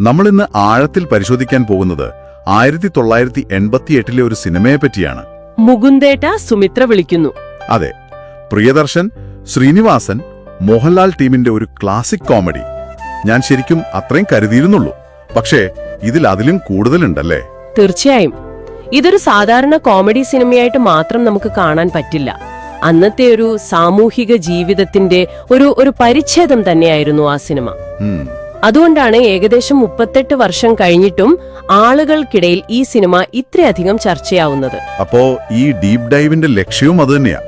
നമ്മളിന്ന് ആഴത്തിൽ പരിശോധിക്കാൻ പോകുന്നത് ആയിരത്തി തൊള്ളായിരത്തി എൺപത്തിയെട്ടിലെ ഒരു സിനിമയെ പറ്റിയാണ്. മുകുന്ദേട്ട സുമിത്ര വിളിക്കുന്നു. അതെ പ്രിയദർശൻ ശ്രീനിവാസൻ മോഹൻലാൽ ടീമിന്റെ ഒരു ക്ലാസിക് കോമഡി. ഞാൻ ശരിക്കും അത്രയും കരുതിയിരുന്നുള്ളൂ. പക്ഷേ ഇതിൽ അതിലും കൂടുതലുണ്ടല്ലേ? തീർച്ചയായും. ഇതൊരു സാധാരണ കോമഡി സിനിമയായിട്ട് മാത്രം നമുക്ക് കാണാൻ പറ്റില്ല. അന്നത്തെ ഒരു സാമൂഹിക ജീവിതത്തിന്റെ ഒരു ഒരു പരിച്ഛേദം തന്നെയായിരുന്നു ആ സിനിമ. അതുകൊണ്ടാണ് ഏകദേശം മുപ്പത്തെട്ട് വർഷം കഴിഞ്ഞിട്ടും ആളുകൾക്കിടയിൽ ഈ സിനിമ ഇത്രയധികം ചർച്ചയാവുന്നത്. അപ്പോ ഈ ഡീപ് ഡൈവിന്റെ ലക്ഷ്യവും അതുതന്നെയാ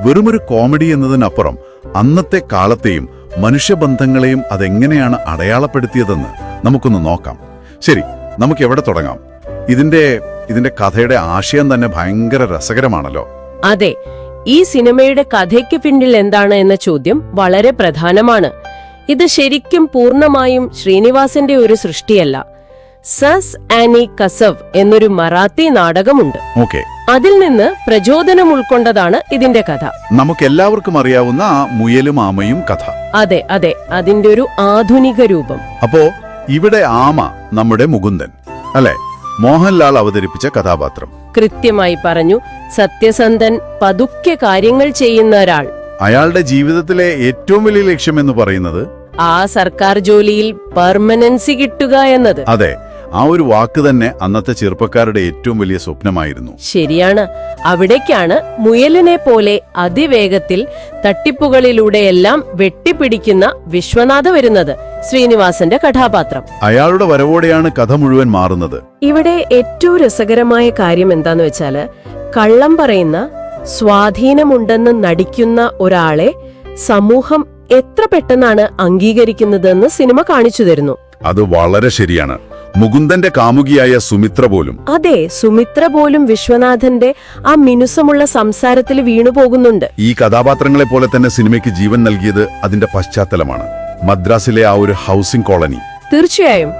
വെറുമൊരു കോമഡി എന്നതിനപ്പുറം അന്നത്തെ കാലത്തെയും മനുഷ്യബന്ധങ്ങളെയും അതെങ്ങനെയാണ് അടയാളപ്പെടുത്തിയതെന്ന് നമുക്കൊന്ന് നോക്കാം. ശരി നമുക്ക് എവിടെ തുടങ്ങാം? ഇതിന്റെ ഇതിന്റെ കഥയുടെ ആശയം തന്നെ ഭയങ്കര രസകരമാണല്ലോ. അതെ ഈ സിനിമയുടെ കഥയ്ക്ക് പിന്നിൽ എന്താണ് എന്ന ചോദ്യം വളരെ പ്രധാനമാണ്. ഇത് ശരിക്കും പൂർണമായും ശ്രീനിവാസന്റെ ഒരു സൃഷ്ടിയല്ല. സസ് ആനി കസവ് എന്നൊരു മറാത്തി നാടകമുണ്ട്. അതിൽ നിന്ന് പ്രചോദനം ഉൾക്കൊണ്ടതാണ് ഇതിന്റെ കഥ. നമുക്ക് എല്ലാവർക്കും അറിയാവുന്ന മുയലും ആമയും കഥ. അതെ അതെ. അതിന്റെ ഒരു ആധുനിക രൂപം. അപ്പോ ഇവിടെ ആമ നമ്മുടെ മുകുന്ദൻ അല്ലെ? മോഹൻലാൽ അവതരിപ്പിച്ച കഥാപാത്രം. കൃത്യമായി പറഞ്ഞു സത്യസന്ധൻ പതുക്കെ കാര്യങ്ങൾ ചെയ്യുന്ന ഒരാൾ. അയാളുടെ ജീവിതത്തിലെ ഏറ്റവും വലിയ ലക്ഷ്യം എന്ന് പറയുന്നത് ആ സർക്കാർ ജോലിയിൽ പെർമനൻസി കിട്ടുക എന്നത്. അതെ ആ ഒരു വാക്ക് തന്നെ അന്നത്തെ ചെറുപ്പക്കാരുടെ ഏറ്റവും വലിയ സ്വപ്നമായിരുന്നു. ശരിയാണ്. അവിടേക്കാണ് മുയലിനെ പോലെ അതിവേഗത്തിൽ തട്ടിപ്പുകളിലൂടെയെല്ലാം വെട്ടിപ്പിടിക്കുന്ന വിശ്വനാഥ വരുന്നത് ശ്രീനിവാസന്റെ കഥാപാത്രം. അയാളുടെ വരവോടെയാണ് കഥ മുഴുവൻ മാറുന്നത്. ഇവിടെ ഏറ്റവും രസകരമായ കാര്യം എന്താന്ന് വെച്ചാൽ കള്ളം പറയുന്ന സ്വാധീനമുണ്ടെന്ന് നടിക്കുന്ന ഒരാളെ സമൂഹം എത്ര പെട്ടെന്നാണ് അംഗീകരിക്കുന്നതെന്ന് സിനിമ കാണിച്ചു തരുന്നു. അത് വളരെ ശരിയാണ്. മുകുന്ദന്റെ കാമുകിയായ സുമിത്ര പോലും. അതെ സുമിത്ര പോലും വിശ്വനാഥന്റെ ആ മിനുസമുള്ള സംസാരത്തിൽ വീണുപോകുന്നുണ്ട് ഈ കഥാപാത്രങ്ങളെ പോലെ തന്നെ സിനിമയ്ക്ക് ജീവൻ നൽകിയത് അതിന്റെ പശ്ചാത്തലമാണ്. മദ്രാസിലെ ആ ഒരു ഹൗസിംഗ് കോളനി. തീർച്ചയായും.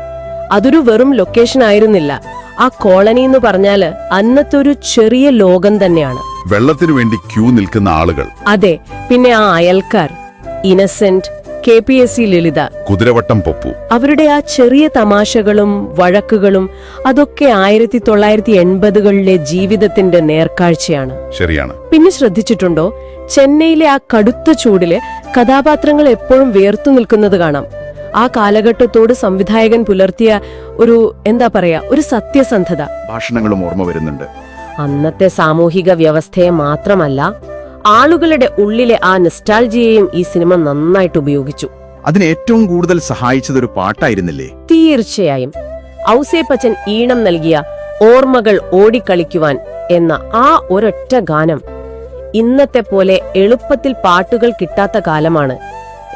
അതൊരു വെറും ലൊക്കേഷൻ ആയിരുന്നില്ല. ആ കോളനി എന്ന് പറഞ്ഞാൽ അന്നത്തെ ഒരു ചെറിയ ലോകം തന്നെയാണ്. വെള്ളത്തിനു വേണ്ടി ക്യൂ നിൽക്കുന്ന ആളുകൾ. അതെ പിന്നെ ആ അയൽക്കാർ. Innocent K P S C Lalitha. Kuthiravattam Pappu. അവരുടെ ആ ചെറിയ തമാശകളും വഴക്കുകളും അതൊക്കെ ആയിരത്തി തൊള്ളായിരത്തി എൺപതുകളിലെ ജീവിതത്തിന്റെ നേർക്കാഴ്ചയാണ്. ശരിയാണ്. പിന്നെ ശ്രദ്ധിച്ചിട്ടുണ്ടോ? ചെന്നൈയിലെ ആ കടുത്ത ചൂടിൽ കഥാപാത്രങ്ങൾ എപ്പോഴും വേർത്തു നിൽക്കുന്നത് കാണാം. ആ കാലഘട്ടത്തോട് സംവിധായകൻ പുലർത്തിയ ഒരു എന്താ പറയാ ഒരു സത്യസന്ധത. ഭാഷണങ്ങളും ഓർമ്മ വരുന്നുണ്ട്. അന്നത്തെ സാമൂഹിക വ്യവസ്ഥയെ മാത്രമല്ല ആളുകളുടെ ഉള്ളിലെ ആ നെസ്റ്റാൾജിയെയും ഈ സിനിമ നന്നായിട്ട് ഉപയോഗിച്ചു. അതിന് ഏറ്റവും കൂടുതൽ സഹായിച്ചത് ഒരു പാട്ടായിരുന്നില്ലേ? തീർച്ചയായും. ഔസേപ്പച്ചൻ ഈണം നൽകിയ ഓർമ്മകൾ ഓടിക്കളിക്കുവാൻ എന്ന ആ ഒരൊറ്റ ഗാനം ഇന്നത്തെ പോലെ എളുപ്പത്തിൽ പാട്ടുകൾ കിട്ടാത്ത കാലമാണ്.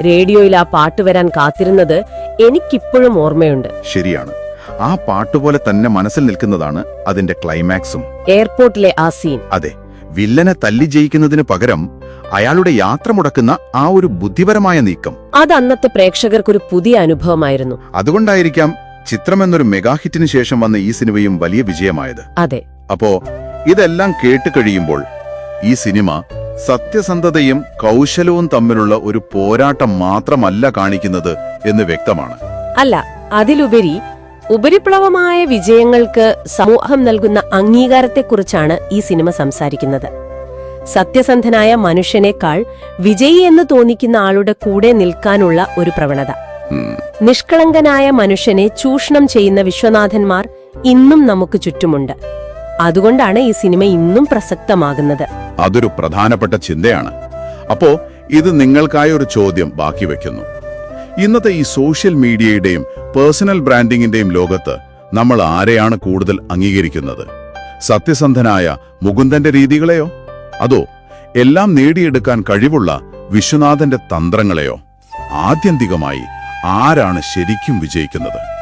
റേഡിയോയിൽ ആ പാട്ട് വരാൻ കാത്തിരുന്നത് എനിക്കിപ്പോഴും ഓർമ്മയുണ്ട്. ശരിയാണ്. ആ പാട്ടുപോലെ തന്നെ മനസ്സിൽ നിൽക്കുന്നതാണ് അതിന്റെ ക്ലൈമാക്സും എയർപോർട്ടിലെ ആ സീൻ അതെ. വില്ലനെ തല്ലി ജയിക്കുന്നതിന് പകരം അയാളുടെ യാത്ര മുടക്കുന്ന ആ ഒരു ബുദ്ധിപരമായ നീക്കം. അത് അന്നത്തെ പ്രേക്ഷകർക്കൊരു പുതിയ അനുഭവമായിരുന്നു. അതുകൊണ്ടായിരിക്കാം ചിത്രം എന്നൊരു മെഗാഹിറ്റിന് ശേഷം വന്ന ഈ സിനിമയും വലിയ വിജയമായത്. അതെ. അപ്പോ ഇതെല്ലാം കേട്ട് കഴിയുമ്പോൾ ഈ സിനിമ സത്യസന്ധതയും കൗശലവും തമ്മിലുള്ള ഒരു പോരാട്ടം മാത്രമല്ല കാണിക്കുന്നത് എന്ന് വ്യക്തമാണ്. അല്ല അതിലുപരി ഉപരിപ്ലവമായ വിജയങ്ങൾക്ക് സമൂഹം നൽകുന്ന അംഗീകാരത്തെക്കുറിച്ചാണ് ഈ സിനിമ സംസാരിക്കുന്നത്. സത്യസന്ധനായ മനുഷ്യനേക്കാൾ വിജയി എന്ന് തോന്നിക്കുന്ന ആളുടെ കൂടെ നിൽക്കാനുള്ള ഒരു പ്രവണത. നിഷ്കളങ്കനായ മനുഷ്യനെ ചൂഷണം ചെയ്യുന്ന വിശ്വനാഥന്മാർ ഇന്നും നമുക്ക് ചുറ്റുമുണ്ട്. അതുകൊണ്ടാണ് ഈ സിനിമ ഇന്നും പ്രസക്തമാകുന്നത്. അതൊരു പ്രധാനപ്പെട്ട ചിന്തയാണ്. അപ്പോ ഇത് നിങ്ങൾക്കായ ഒരു ചോദ്യം ബാക്കി വെക്കുന്നു. ഇന്നത്തെ ഈ സോഷ്യൽ മീഡിയയുടെയും പേഴ്സണൽ ബ്രാൻഡിങ്ങിന്റെയും ലോകത്ത് നമ്മൾ ആരെയാണ് കൂടുതൽ അംഗീകരിക്കുന്നത്? സത്യസന്ധനായ മുകുന്ദന്റെ രീതികളെയോ? അതോ എല്ലാം നേടിയെടുക്കാൻ കഴിവുള്ള വിശ്വനാഥന്റെ തന്ത്രങ്ങളെയോ? ആത്യന്തികമായി ആരാണ് ശരിക്കും വിജയിക്കുന്നത്?